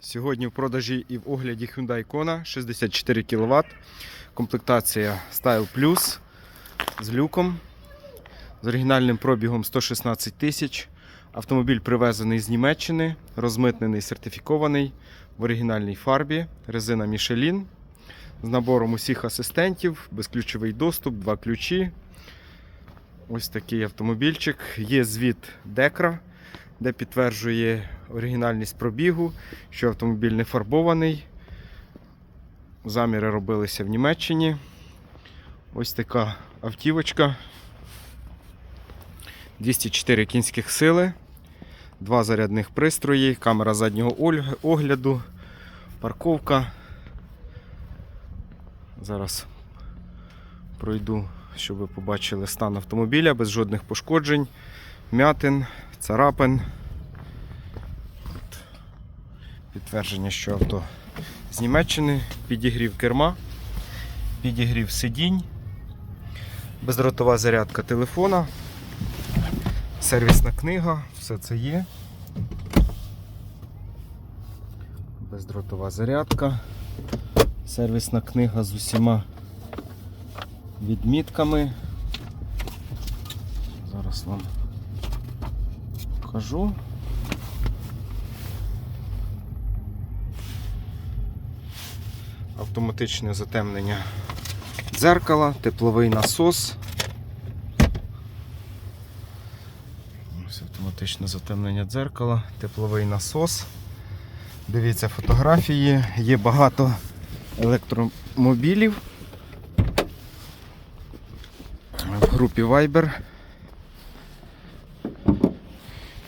Сьогодні в продажі і в огляді Hyundai Kona 64 кВт. Комплектація Style Plus з люком, з оригінальним пробігом 116 тисяч. Автомобіль привезений з Німеччини, розмитнений, сертифікований в оригінальній фарбі, резина Michelin з набором усіх асистентів, безключовий доступ, два ключі. Ось такий автомобільчик. Є звіт Декра, де підтверджує оригінальність пробігу, що автомобіль не фарбований. Заміри робилися в Німеччині. Ось така автівочка. 204 кінських сили, два зарядних пристрої, камера заднього огляду, парковка. Зараз пройду, щоб ви побачили стан автомобіля без жодних пошкоджень, м'ятин, царапин. Підтвердження, що авто з Німеччини, підігрів керма, підігрів сидінь, бездротова зарядка телефона, сервісна книга, все це є. Бездротова зарядка, сервісна книга з усіма відмітками. Зараз вам покажу. Автоматичне затемнення дзеркала, тепловий насос. Ось автоматичне затемнення дзеркала, тепловий насос. Дивіться фотографії, є багато електромобілів. В групі Viber.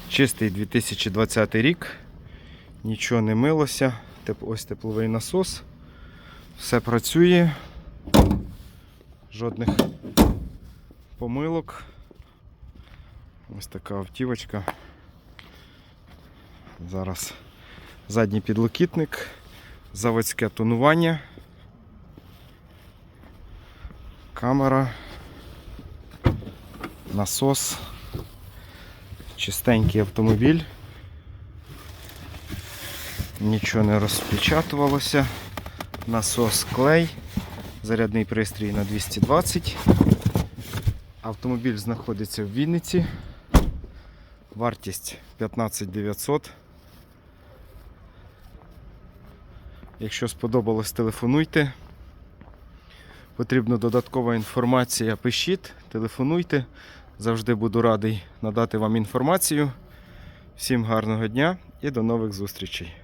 Чистий 2020 рік. Нічого не милося. Ось тепловий насос. Все працює. Жодних помилок. Ось така автівочка. Зараз задній підлокітник, заводське тонування, камера, насос, чистенький автомобіль. Нічого не розпечатувалося. Насос клей, зарядний пристрій на 220. Автомобіль знаходиться в Вінниці. Вартість 15 900. Якщо сподобалось, телефонуйте. Потрібна додаткова інформація, пишіть, телефонуйте. Завжди буду радий надати вам інформацію. Всім гарного дня і до нових зустрічей.